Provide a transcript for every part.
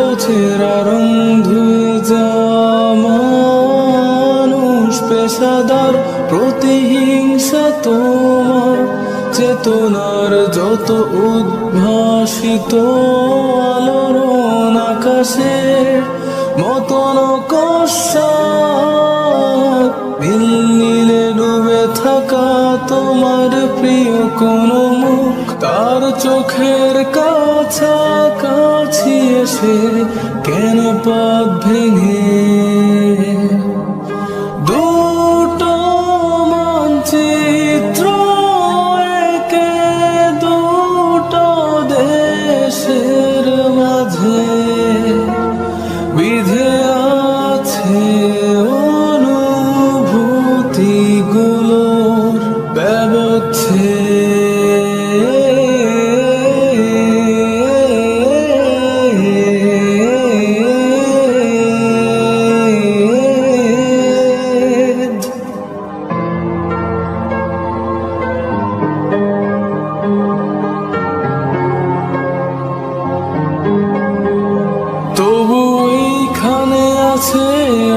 পথের আরন্ধু মানুষ পেশাদার প্রতিহিংসা তোমার, চেতনার যত উদ্ভাসিত আলোড়ন আকাশে, মতন কষাত নীল ডুবে থাকা তোমার প্রিয় কোনো মুখ, তার চোখের কাছা এসে কেন পথ ভেঙে? দুটো মানচিত্র 醉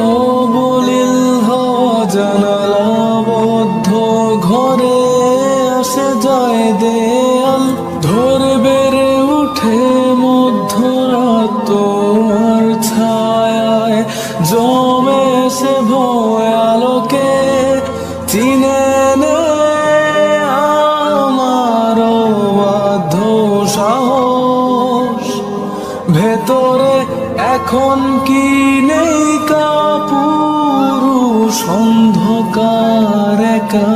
ভেতরে এখন কি নেই কাপুরুষ অন্ধকার একা।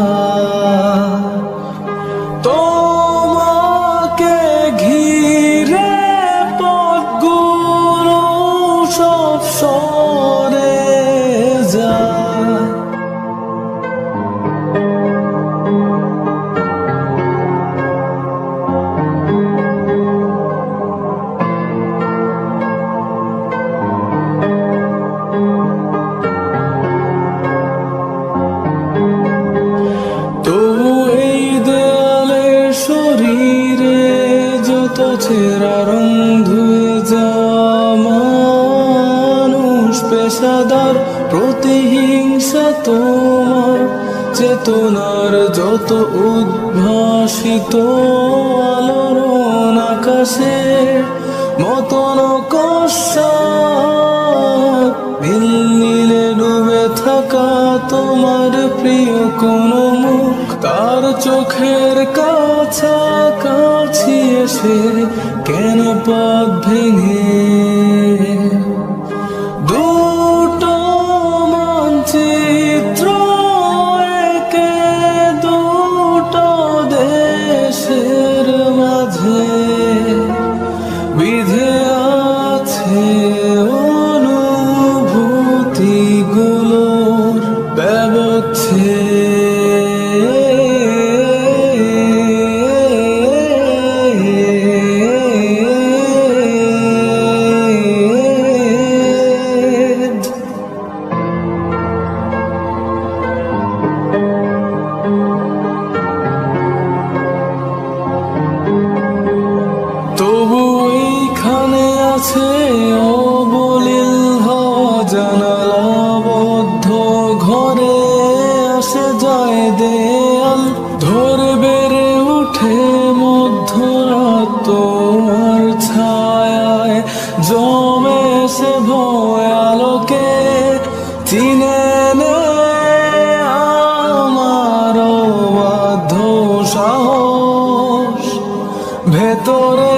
ছেঁড়া রং ধুয়ে মানুষ পেশাদার প্রতিহিংসা তোমার, চেতনার যত উদ্ভাসিত আলোড়ন আকাশে মতন নীল নীলে ডুবে থাকা তোমার প্রিয় কোন মুখ। তার চোখের কাছাকাছি এসে কেন পথ ভেঙে? দুটো মানচিত্র একে দুটো দেশের মাঝে বিধে আছে অনুভূতিগুলোর ব্যবচ্ছেদ। ছায়ায় জমে সে আলোকে চিনে আমার বাধ্য সাহস। ভেতরে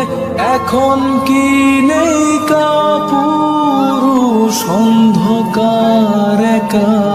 এখন কি নেই কাপুরুষ অন্ধকার একা।